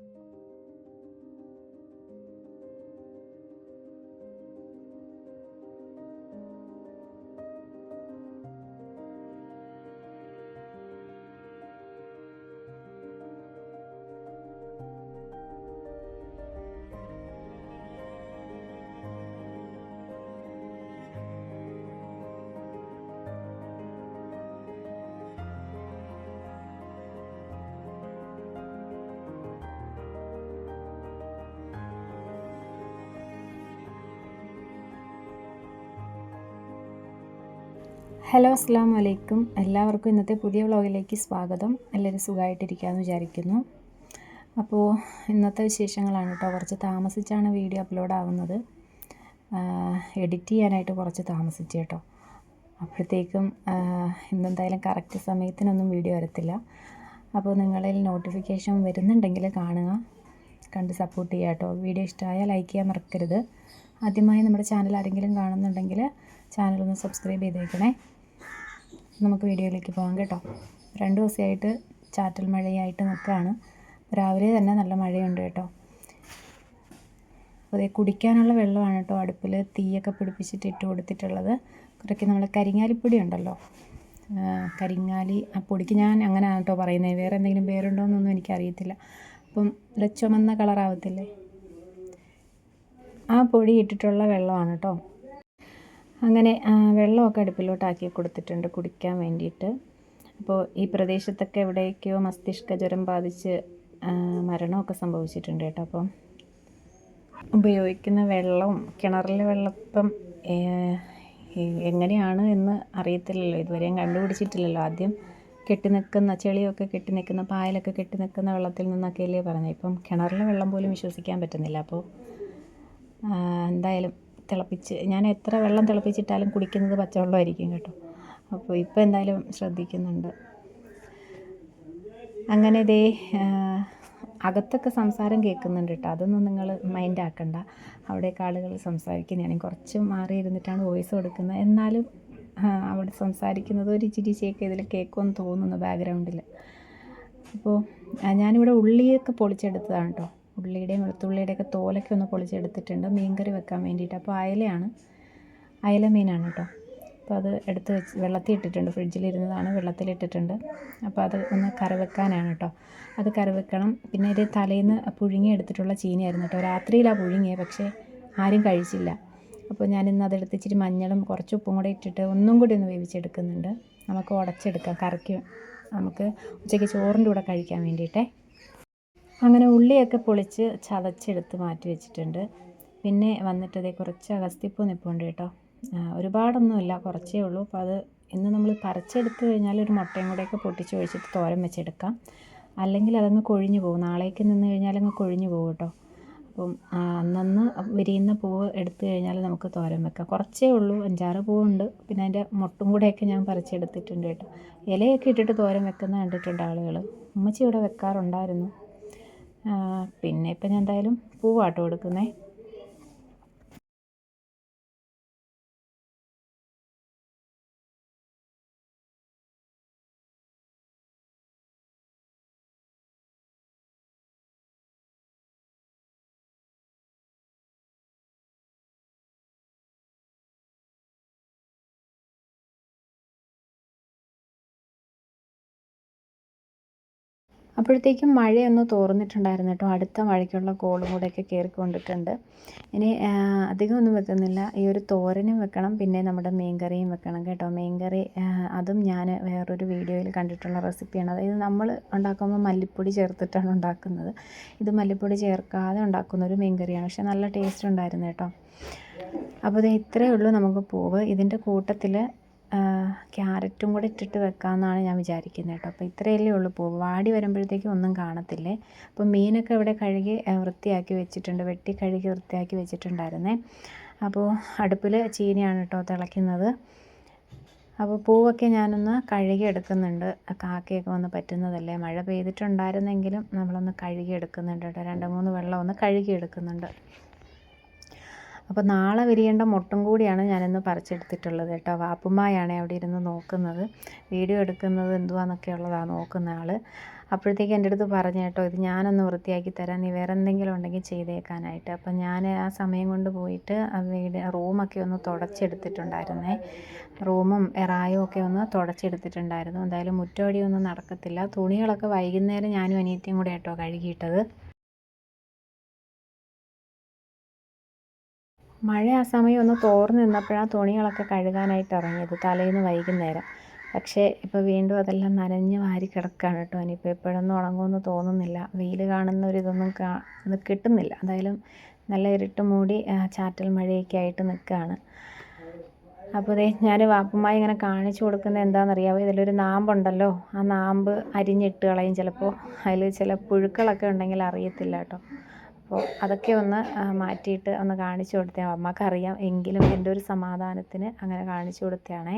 you hello അസ്സാം വലൈക്കും എല്ലാവർക്കും ഇന്നത്തെ പുതിയ വ്ളോഗിലേക്ക് സ്വാഗതം. എല്ലാവരും സുഖമായിട്ടിരിക്കാമെന്ന് വിചാരിക്കുന്നു. അപ്പോൾ ഇന്നത്തെ വിശേഷങ്ങളാണ് കേട്ടോ കുറച്ച് താമസിച്ചാണ് വീഡിയോ അപ്ലോഡ് ആവുന്നത്. എഡിറ്റ് ചെയ്യാനായിട്ട് കുറച്ച് താമസിച്ചു കേട്ടോ. അപ്പോഴത്തേക്കും ഇന്നെന്തായാലും കറക്റ്റ് സമയത്തിനൊന്നും വീഡിയോ വരത്തില്ല. അപ്പോൾ നിങ്ങളിൽ നോട്ടിഫിക്കേഷൻ വരുന്നുണ്ടെങ്കിൽ കാണുക. കണ്ട് സപ്പോർട്ട് ചെയ്യുക കേട്ടോ വീഡിയോ ഇഷ്ടമായാൽ ലൈക്ക് ചെയ്യാൻ മറക്കരുത്. ആദ്യമായി നമ്മുടെ ചാനൽ ആരെങ്കിലും കാണുന്നുണ്ടെങ്കിൽ ചാനലൊന്ന് സബ്സ്ക്രൈബ് ചെയ്തേക്കണേ. നമുക്ക് വീഡിയോയിലേക്ക് പോകാം കേട്ടോ. രണ്ട് ദിവസമായിട്ട് ചാറ്റൽ മഴയായിട്ട് നിൽക്കുകയാണ്. രാവിലെ തന്നെ നല്ല മഴയുണ്ട് കേട്ടോ. അതേ കുടിക്കാനുള്ള വെള്ളമാണ് കേട്ടോ അടുപ്പിൽ തീയൊക്കെ പിടിപ്പിച്ചിട്ട് ഇട്ട് കൊടുത്തിട്ടുള്ളത്. കുറയ്ക്ക് നമ്മൾ കരിങ്ങാലിപ്പൊടി ഉണ്ടല്ലോ. കരിങ്ങാലി ആ പൊടിക്ക് ഞാൻ അങ്ങനെയാണ് കേട്ടോ പറയുന്നത്. വേറെ എന്തെങ്കിലും പേരുണ്ടോ എന്നൊന്നും എനിക്കറിയത്തില്ല. അപ്പം ചുമന്ന കളറാവത്തില്ലേ? ആ പൊടി ഇട്ടിട്ടുള്ള വെള്ളമാണ് കേട്ടോ. അങ്ങനെ വെള്ളമൊക്കെ അടുപ്പിലോട്ടാക്കി കൊടുത്തിട്ടുണ്ട് കുടിക്കാൻ വേണ്ടിയിട്ട്. അപ്പോൾ ഈ പ്രദേശത്തൊക്കെ എവിടേക്കോ മസ്തിഷ്ക ജ്വരം ബാധിച്ച് മരണമൊക്കെ സംഭവിച്ചിട്ടുണ്ട് കേട്ടോ അപ്പം. ഉപയോഗിക്കുന്ന വെള്ളവും കിണറിലെ വെള്ളപ്പം എങ്ങനെയാണ് എന്ന് അറിയത്തില്ലല്ലോ. ഇതുവരെയും കണ്ടുപിടിച്ചിട്ടില്ലല്ലോ. ആദ്യം കെട്ടി നിൽക്കുന്ന ചെളിയൊക്കെ കെട്ടി നിൽക്കുന്ന പായലൊക്കെ കെട്ടി നിൽക്കുന്ന വെള്ളത്തിൽ നിന്നൊക്കെയല്ലേ പറഞ്ഞത്. ഇപ്പം കിണറിലെ വെള്ളം പോലും വിശ്വസിക്കാൻ പറ്റുന്നില്ല. അപ്പോൾ എന്തായാലും തിളപ്പിച്ച് ഞാൻ എത്ര വെള്ളം തിളപ്പിച്ചിട്ടാലും കുടിക്കുന്നത് പച്ചവെള്ളമായിരിക്കും കേട്ടോ. അപ്പോൾ ഇപ്പോൾ എന്തായാലും ശ്രദ്ധിക്കുന്നുണ്ട്. അങ്ങനെ ഇതേ അകത്തൊക്കെ സംസാരം കേൾക്കുന്നുണ്ട് കേട്ടോ. അതൊന്നും നിങ്ങൾ മൈൻഡ് ആക്കണ്ട. അവിടെയൊക്കെ ആളുകൾ സംസാരിക്കുന്നതാണ് കുറച്ച് മാറി ഇരുന്നിട്ടാണ് വോയിസ് കൊടുക്കുന്നത്. എന്നാലും അവിടെ സംസാരിക്കുന്നത് ഒരു ഇച്ചിരി ചേക്ക് ഇതിൽ കേൾക്കുമെന്ന് തോന്നുന്നു ബാക്ക്ഗ്രൗണ്ടിൽ അപ്പോൾ ഞാനിവിടെ ഉള്ളിയൊക്കെ പൊളിച്ചെടുത്തതാണ് കേട്ടോ. ഉള്ളിയുടെയും വെളുത്തുള്ളിയുടെയൊക്കെ തോലൊക്കെ ഒന്ന് പൊളിച്ചെടുത്തിട്ടുണ്ട്. മീൻകറി വെക്കാൻ വേണ്ടിയിട്ട്. അപ്പോൾ അയലയാണ്. അയല മീനാണ് കേട്ടോ. അപ്പോൾ അത് എടുത്ത് വെച്ച് വെള്ളത്തിൽ ഇട്ടിട്ടുണ്ട്. ഫ്രിഡ്ജിലിരുന്നതാണ് വെള്ളത്തിലിട്ടിട്ടുണ്ട് അപ്പോൾ അത് ഒന്ന് കറി വെക്കാനാണ് കേട്ടോ. അത് കറി വെക്കണം. പിന്നെ ഇത് തലേന്ന് പുഴുങ്ങി എടുത്തിട്ടുള്ള ചീനിയായിരുന്നു കേട്ടോ. രാത്രിയിലാണ് പുഴുങ്ങിയത് പക്ഷേ ആരും കഴിച്ചില്ല. അപ്പോൾ ഞാൻ ഇന്ന് അതെടുത്ത് ഇച്ചിരി മഞ്ഞളും കുറച്ച് ഉപ്പും കൂടെ ഇട്ടിട്ട് ഒന്നും കൂടി ഒന്ന് വേവിച്ചെടുക്കുന്നുണ്ട്. നമുക്ക് ഉടച്ചെടുക്കാം. കറിക്ക് നമുക്ക് ഉച്ചയ്ക്ക് ചോറിന്റെ കൂടെ കഴിക്കാൻ വേണ്ടിയിട്ടേ. അങ്ങനെ ഉള്ളിയൊക്കെ പൊളിച്ച് ചതച്ചെടുത്ത് മാറ്റി വെച്ചിട്ടുണ്ട്. പിന്നെ വന്നിട്ട് അതേ കുറച്ച് അഗസ്തിപ്പൂ നിൽപ്പുണ്ട് കേട്ടോ. ഒരുപാടൊന്നുമില്ല കുറച്ചേ ഉള്ളൂ. അപ്പോൾ അത് ഇന്ന് നമ്മൾ പറിച്ചെടുത്ത് കഴിഞ്ഞാൽ ഒരു മുട്ടയും കൂടെയൊക്കെ പൊട്ടിച്ച് ഒഴിച്ചിട്ട് തോരൻ വെച്ചെടുക്കാം. അല്ലെങ്കിൽ അതങ്ങ് കൊഴിഞ്ഞു പോകും. നാളേക്ക് നിന്ന് കഴിഞ്ഞാൽ അങ്ങ് കൊഴിഞ്ഞു പോകും കേട്ടോ. അപ്പം അന്നന്ന് വിരിയുന്ന പൂവ് എടുത്തു കഴിഞ്ഞാൽ നമുക്ക് തോരൻ വെക്കാം. കുറച്ചേ ഉള്ളൂ അഞ്ചാറ് പൂവുണ്ട്. പിന്നെ അതിന്റെ മുട്ടും കൂടെയൊക്കെ ഞാൻ പറിച്ചെടുത്തിട്ടുണ്ട് കേട്ടോ. ഇലയൊക്കെ ഇട്ടിട്ട് തോരൻ വെക്കുന്ന കണ്ടിട്ടുണ്ട് ആളുകൾ ഉമ്മച്ചി ഇവിടെ വെക്കാറുണ്ടായിരുന്നു. പിന്നെ ഇപ്പം ഞാൻ എന്തായാലും പൂവാട്ടോ കൊടുക്കുന്നത് അപ്പോഴത്തേക്കും മഴയൊന്ന് തോർന്നിട്ടുണ്ടായിരുന്നു കേട്ടോ. അടുത്ത മഴയ്ക്കുള്ള കോളും കൂടെയൊക്കെ കയറിക്കൊണ്ടിട്ടുണ്ട് ഇനി അധികം ഒന്നും വെക്കുന്നില്ല. ഈ ഒരു തോരനും വെക്കണം പിന്നെ നമ്മുടെ മീൻകറിയും വെക്കണം കേട്ടോ. മീൻകറി അതും ഞാൻ വേറൊരു വീഡിയോയിൽ കണ്ടിട്ടുള്ള റെസിപ്പിയാണ്. അതായത് നമ്മൾ ഉണ്ടാക്കുമ്പോൾ മല്ലിപ്പൊടി ചേർത്തിട്ടാണ് ഉണ്ടാക്കുന്നത്. ഇത് മല്ലിപ്പൊടി ചേർക്കാതെ ഉണ്ടാക്കുന്ന ഒരു മീൻകറിയാണ്. പക്ഷെ നല്ല ടേസ്റ്റ് ഉണ്ടായിരുന്നു കേട്ടോ. അപ്പോൾ ഇത് ഇത്രയേ ഉള്ളൂ നമുക്ക് പൂവ്. ഇതിന്റെ കൂട്ടത്തിൽ ക്യാരറ്റും കൂടെ ഇട്ടിട്ട് വെക്കാമെന്നാണ് ഞാൻ വിചാരിക്കുന്നത് കേട്ടോ. അപ്പോൾ ഇത്രയല്ലേ ഉള്ളൂ. പൂ വാടി വരുമ്പോഴത്തേക്കും ഒന്നും കാണത്തില്ലേ? അപ്പോൾ മീനൊക്കെ ഇവിടെ കഴുകി വൃത്തിയാക്കി വെച്ചിട്ടുണ്ട്. വെട്ടി കഴുകി വൃത്തിയാക്കി വെച്ചിട്ടുണ്ടായിരുന്നേ. അപ്പോൾ അടുപ്പിൽ ചീനിയാണ് കേട്ടോ തിളയ്ക്കുന്നത്. അപ്പോൾ പൂവൊക്കെ ഞാനൊന്ന് കഴുകി എടുക്കുന്നുണ്ട് കാക്കയൊക്കെ വന്ന് പറ്റുന്നതല്ലേ? മഴ പെയ്തിട്ടുണ്ടായിരുന്നെങ്കിലും നമ്മളൊന്ന് കഴുകി എടുക്കുന്നുണ്ട് കേട്ടോ. രണ്ട് മൂന്ന് വെള്ളം ഒന്ന് കഴുകി എടുക്കുന്നുണ്ട് അപ്പോൾ നാളെ വിരിയേണ്ട മുട്ടും കൂടിയാണ് ഞാനിന്ന് പറിച്ചെടുത്തിട്ടുള്ളത് കേട്ടോ. വാപ്പുമായാണ് അവിടെ ഇരുന്ന് നോക്കുന്നത്. വീഡിയോ എടുക്കുന്നത് എന്തുവാന്നൊക്കെ ഉള്ളതാണ് നോക്കുന്ന ആൾ അപ്പോഴത്തേക്ക് എന്റെ അടുത്ത് പറഞ്ഞു കേട്ടോ ഇത് ഞാനൊന്ന് വൃത്തിയാക്കി തരാം. നീ വേറെ എന്തെങ്കിലും ഉണ്ടെങ്കിൽ ചെയ്തേക്കാനായിട്ട്. അപ്പം ഞാൻ ആ സമയം കൊണ്ട് പോയിട്ട് വീട് റൂമൊക്കെ ഒന്ന് തുടച്ചെടുത്തിട്ടുണ്ടായിരുന്നേ. റൂമും എറായും ഒക്കെ ഒന്ന് തുടച്ചെടുത്തിട്ടുണ്ടായിരുന്നു. എന്തായാലും മുറ്റോടിയൊന്നും നടക്കത്തില്ല. തുണികളൊക്കെ വൈകുന്നേരം ഞാനും അനിയത്തിയും കൂടെ കേട്ടോ കഴുകിയിട്ടത്. മഴ ആ സമയം ഒന്ന് തോർന്ന് നിന്നപ്പോഴാണ് തുണികളൊക്കെ കഴുകാനായിട്ട് ഇറങ്ങിയത് തലേന്ന് വൈകുന്നേരം. പക്ഷേ ഇപ്പോൾ വീണ്ടും അതെല്ലാം നനഞ്ഞ് വാരി കിടക്കുകയാണ് കേട്ടോ. ഇനിയിപ്പോൾ എപ്പോഴൊന്നും ഉണങ്ങുമെന്ന് തോന്നുന്നില്ല. വെയിൽ കാണുന്ന ഒരു ഇതൊന്നും കാ ഇത് കിട്ടുന്നില്ല. എന്തായാലും നല്ല ഇരുട്ട് മൂടി ചാറ്റൽ മഴയൊക്കെ ആയിട്ട് നിൽക്കുകയാണ് അപ്പോൾ ഇതേ ഞാൻ വാപ്പുമായി ഇങ്ങനെ കാണിച്ചു കൊടുക്കുന്നത് എന്താണെന്നറിയാമോ ഇതിലൊരു നാമ്പുണ്ടല്ലോ. ആ നാമ്പ് അരിഞ്ഞിട്ട് കളയും. ചിലപ്പോൾ അതിൽ ചില പുഴുക്കളൊക്കെ ഉണ്ടെങ്കിൽ അറിയത്തില്ല കേട്ടോ. അപ്പോൾ അതൊക്കെ ഒന്ന് മാറ്റിയിട്ട് ഒന്ന് കാണിച്ചു കൊടുത്തേ. അമ്മക്കറിയാം എങ്കിലും എന്റെ ഒരു സമാധാനത്തിന് അങ്ങനെ കാണിച്ചു കൊടുത്തതാണേ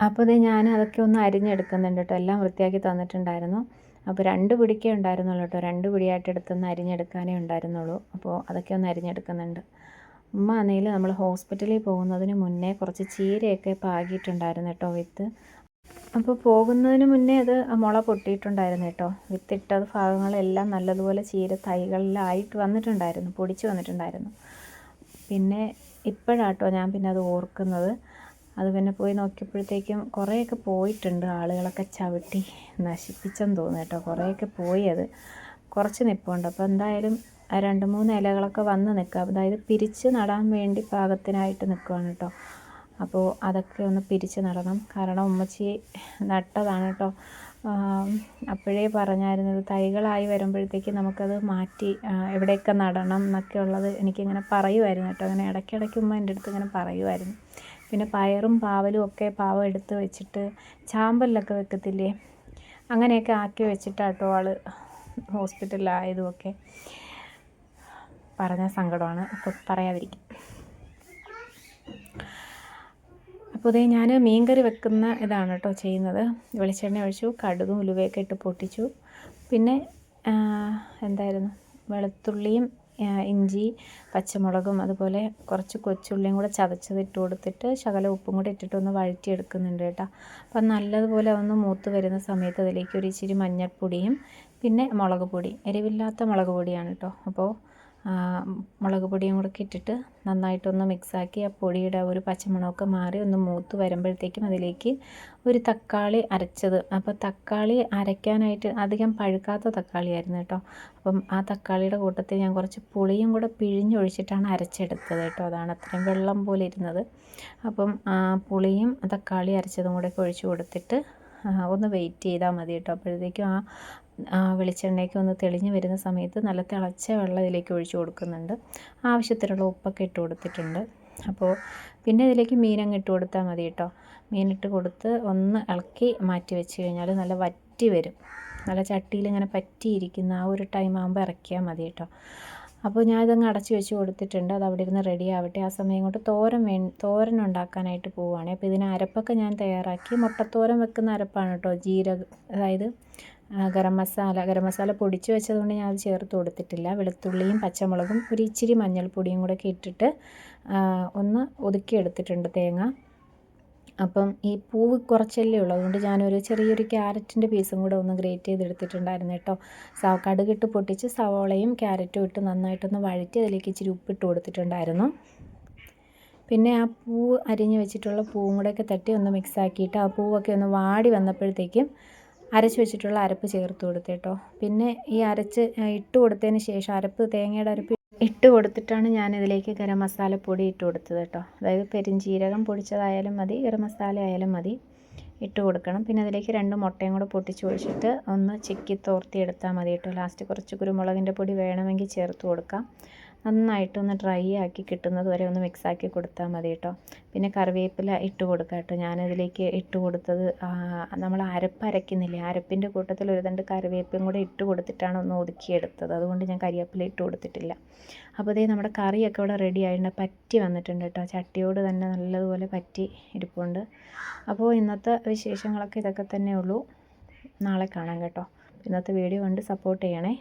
അപ്പോൾ ഇത് ഞാൻ അതൊക്കെ ഒന്ന് അരിഞ്ഞെടുക്കുന്നുണ്ട് കേട്ടോ. എല്ലാം വൃത്തിയാക്കി തന്നിട്ടുണ്ടായിരുന്നു. അപ്പോൾ രണ്ട് പിടിക്കേ ഉണ്ടായിരുന്നുള്ളൂ കേട്ടോ. രണ്ട് പിടിയായിട്ട് എടുത്തൊന്ന് അരിഞ്ഞെടുക്കാനേ ഉണ്ടായിരുന്നുള്ളൂ. അപ്പോൾ അതൊക്കെ ഒന്ന് അരിഞ്ഞെടുക്കുന്നുണ്ട്. ഉമ്മ ആണെങ്കിൽ നമ്മൾ ഹോസ്പിറ്റലിൽ പോകുന്നതിന് മുന്നേ കുറച്ച് ചീരയൊക്കെ പാകിയിട്ടുണ്ടായിരുന്നു കേട്ടോ വിത്ത്. അപ്പോൾ പോകുന്നതിന് മുന്നേ അത് മുള പൊട്ടിയിട്ടുണ്ടായിരുന്നു കേട്ടോ. വിത്തിട്ടത് ഭാഗങ്ങളെല്ലാം നല്ലതുപോലെ ചീര തൈകളിലായിട്ട് വന്നിട്ടുണ്ടായിരുന്നു. പൊടിച്ച് വന്നിട്ടുണ്ടായിരുന്നു. പിന്നെ ഇപ്പോഴാട്ടോ ഞാൻ പിന്നെ അത് ഓർക്കുന്നത്. അത് പിന്നെ പോയി നോക്കിയപ്പോഴത്തേക്കും കുറേയൊക്കെ പോയിട്ടുണ്ട് ആളുകളൊക്കെ ചവിട്ടി നശിപ്പിച്ചെന്ന് തോന്നുന്നു കേട്ടോ. കുറേയൊക്കെ പോയി അത്. കുറച്ച് നിൽപ്പുണ്ട് അപ്പോൾ എന്തായാലും രണ്ട് മൂന്ന് ഇലകളൊക്കെ വന്ന് നിൽക്കുക. അതായത് പിരിച്ച് നടാൻ വേണ്ടി പാകത്തിനായിട്ട് നിൽക്കുകയാണ് കേട്ടോ. അപ്പോൾ അതൊക്കെ ഒന്ന് പിരിച്ച് നടണം. കാരണം ഉമ്മച്ചി നട്ടതാണ് കേട്ടോ. അപ്പോഴേ പറഞ്ഞായിരുന്നത് തൈകളായി വരുമ്പോഴത്തേക്ക് നമുക്കത് മാറ്റി എവിടെയൊക്കെ നടണം എന്നൊക്കെ ഉള്ളത് എനിക്കിങ്ങനെ പറയുമായിരുന്നു കേട്ടോ. അങ്ങനെ ഇടയ്ക്കിടയ്ക്ക് ഉമ്മ എന്റെ അടുത്ത് ഇങ്ങനെ പറയുമായിരുന്നു. പിന്നെ പയറും പാവലും ഒക്കെ പാവം എടുത്ത് വെച്ചിട്ട് ചാമ്പലിലൊക്കെ വെക്കത്തില്ലേ? അങ്ങനെയൊക്കെ ആക്കി വെച്ചിട്ടാട്ടോ ആൾ ഹോസ്പിറ്റലിലായതുമൊക്കെ. പറഞ്ഞ സങ്കടമാണ്. പറയാതിരിക്കും. അപ്പോൾ ഇതേ ഞാൻ മീൻകറി വെക്കുന്ന ഇതാണ് കേട്ടോ ചെയ്യുന്നത്. വെളിച്ചെണ്ണ ഒഴിച്ചു കടുകും ഉലുവയൊക്കെ ഇട്ട് പൊട്ടിച്ചു. പിന്നെ എന്തായിരുന്നു? വെളുത്തുള്ളിയും ഇഞ്ചി പച്ചമുളകും അതുപോലെ കുറച്ച് കൊച്ചുള്ളിയും കൂടെ ചതച്ചത് ഇട്ട് കൊടുത്തിട്ട് ശകല ഉപ്പും കൂടെ ഇട്ടിട്ട് ഒന്ന് വഴറ്റിയെടുക്കുന്നുണ്ട് കേട്ടോ. അപ്പം നല്ലതുപോലെ ഒന്ന് മൂത്ത് വരുന്ന സമയത്ത് അതിലേക്ക് ഒരു ഇച്ചിരി മഞ്ഞൾപ്പൊടിയും പിന്നെ മുളക് പൊടി എരിവില്ലാത്ത മുളക് പൊടിയാണ് കേട്ടോ. അപ്പോൾ മുളക് പൊടിയും കൂടെ ഇട്ടിട്ട് നന്നായിട്ടൊന്ന് മിക്സാക്കി ആ പൊടിയുടെ ഒരു പച്ചമണമൊക്കെ മാറി ഒന്ന് മൂത്ത് വരുമ്പോഴത്തേക്കും അതിലേക്ക് ഒരു തക്കാളി അരച്ചത്. അപ്പോൾ തക്കാളി അരയ്ക്കാനായിട്ട് അധികം പഴുക്കാത്ത തക്കാളിയായിരുന്നു കേട്ടോ. അപ്പം ആ തക്കാളിയുടെ കൂട്ടത്തിൽ ഞാൻ കുറച്ച് പുളിയും കൂടെ പിഴിഞ്ഞൊഴിച്ചിട്ടാണ് അരച്ചെടുത്തത് കേട്ടോ. അതാണ് അത്രയും വെള്ളം പോലെ ഇരുന്നത്. അപ്പം പുളിയും തക്കാളി അരച്ചതും കൂടെ ഒഴിച്ച് കൊടുത്തിട്ട് ഒന്ന് വെയിറ്റ് ചെയ്താൽ മതി കേട്ടോ. അപ്പോഴത്തേക്കും ആ വെളിച്ചെണ്ണയൊക്കെ ഒന്ന് തെളിഞ്ഞ് വരുന്ന സമയത്ത് നല്ല തിളച്ച വെള്ളം ഇതിലേക്ക് ഒഴിച്ച് കൊടുക്കുന്നുണ്ട്. ആവശ്യത്തിനുള്ള ഉപ്പൊക്കെ ഇട്ട് കൊടുത്തിട്ടുണ്ട്. അപ്പോൾ പിന്നെ ഇതിലേക്ക് മീനങ്ങ് ഇട്ട് കൊടുത്താൽ മതി കേട്ടോ. മീനിട്ട് കൊടുത്ത് ഒന്ന് ഇളക്കി മാറ്റി വെച്ച് കഴിഞ്ഞാൽ നല്ല വറ്റി വരും. നല്ല ചട്ടിയിൽ ഇങ്ങനെ പറ്റിയിരിക്കുന്ന ആ ഒരു ടൈം ആകുമ്പോൾ ഇറക്കിയാൽ മതി കേട്ടോ. അപ്പോൾ ഞാൻ ഇതങ്ങ് അടച്ചു വെച്ച് കൊടുത്തിട്ടുണ്ട്. അത് അവിടെ ഇരുന്ന് റെഡി ആവട്ടെ. ആ സമയം കൊണ്ട് തോരൻ വേ തോരൻ ഉണ്ടാക്കാനായിട്ട് പോവുകയാണ് അപ്പോൾ ഇതിന് അരപ്പൊക്കെ ഞാൻ തയ്യാറാക്കി. മുട്ടത്തോരൻ വെക്കുന്ന അരപ്പാണ് കേട്ടോ. ജീരക അതായത് ഗരം മസാല ഗരം മസാല പൊടിച്ച് വെച്ചതുകൊണ്ട് ഞാൻ അത് ചേർത്ത് കൊടുത്തിട്ടില്ല. വെളുത്തുള്ളിയും പച്ചമുളകും ഒരു ഇച്ചിരി മഞ്ഞൾപ്പൊടിയും കൂടെ ഒക്കെ ഇട്ടിട്ട് ഒന്ന് ഒതുക്കിയെടുത്തിട്ടുണ്ട് തേങ്ങ. അപ്പം ഈ പൂവ് കുറച്ചല്ലേ ഉള്ളൂ. അതുകൊണ്ട് ഞാനൊരു ചെറിയൊരു ക്യാരറ്റിന്റെ പീസും കൂടെ ഒന്ന് ഗ്രേറ്റ് ചെയ്തെടുത്തിട്ടുണ്ടായിരുന്നു കേട്ടോ. സ കടുകിട്ട് പൊട്ടിച്ച് സവോളയും ക്യാരറ്റും ഇട്ട് നന്നായിട്ടൊന്ന് വഴറ്റി അതിലേക്ക് ഇച്ചിരി ഉപ്പിട്ട് കൊടുത്തിട്ടുണ്ടായിരുന്നു. പിന്നെ ആ പൂവ് അരിഞ്ഞ് വെച്ചിട്ടുള്ള പൂവും കൂടെയൊക്കെ തട്ടി ഒന്ന് മിക്സാക്കിയിട്ട് ആ പൂവൊക്കെ ഒന്ന് വാടി വന്നപ്പോഴത്തേക്കും അരച്ച് വെച്ചിട്ടുള്ള അരപ്പ് ചേർത്ത് കൊടുത്തു കേട്ടോ. പിന്നെ ഈ അരച്ച് ഇട്ട് കൊടുത്തതിന് ശേഷം അരപ്പ് തേങ്ങയുടെ അരപ്പ് ഇട്ട് കൊടുത്തിട്ടാണ് ഞാൻ ഇതിലേക്ക് ഗരം മസാലപ്പൊടി ഇട്ട് കൊടുത്തത് കേട്ടോ. അതായത് പെരിഞ്ചീരകം പൊടിച്ചതായാലും മതി ഗരം മസാല ആയാലും മതി ഇട്ട് കൊടുക്കണം. പിന്നെ അതിലേക്ക് രണ്ട് മുട്ടയും കൂടെ പൊട്ടിച്ച് ഒഴിച്ചിട്ട് ഒന്ന് ചിക്കി തോർത്തി എടുത്താൽ മതി കേട്ടോ. ലാസ്റ്റ് കുറച്ച് കുരുമുളകിന്റെ പൊടി വേണമെങ്കിൽ ചേർത്ത് കൊടുക്കാം. നന്നായിട്ടൊന്ന് ഡ്രൈ ആക്കി കിട്ടുന്നത് വരെ ഒന്ന് മിക്സ് ആക്കി കൊടുത്താൽ മതി കേട്ടോ. പിന്നെ കറിവേപ്പില ഇട്ട് കൊടുക്കാം കേട്ടോ. ഞാനതിലേക്ക് ഇട്ട് കൊടുത്തത് നമ്മൾ അരപ്പ് അരയ്ക്കുന്നില്ലേ? അരപ്പിന്റെ കൂട്ടത്തിൽ ഒരു രണ്ട് കറിവേപ്പും കൂടെ ഇട്ട് കൊടുത്തിട്ടാണ് ഒന്ന് ഒതുക്കിയെടുത്തത് അതുകൊണ്ട് ഞാൻ കറിവേപ്പില ഇട്ട് കൊടുത്തിട്ടില്ല. അപ്പോൾ ഇതേ നമ്മുടെ കറിയൊക്കെ ഇവിടെ റെഡി ആയിട്ടുണ്ട്. പറ്റി വന്നിട്ടുണ്ട് കേട്ടോ. ചട്ടിയോട് തന്നെ നല്ലതുപോലെ പറ്റി ഇരിപ്പുണ്ട്. അപ്പോൾ ഇന്നത്തെ വിശേഷങ്ങളൊക്കെ ഇതൊക്കെ തന്നെ ഉള്ളൂ. നാളെ കാണാം കേട്ടോ. ഇന്നത്തെ വീഡിയോ കണ്ട് സപ്പോർട്ട് ചെയ്യണേ.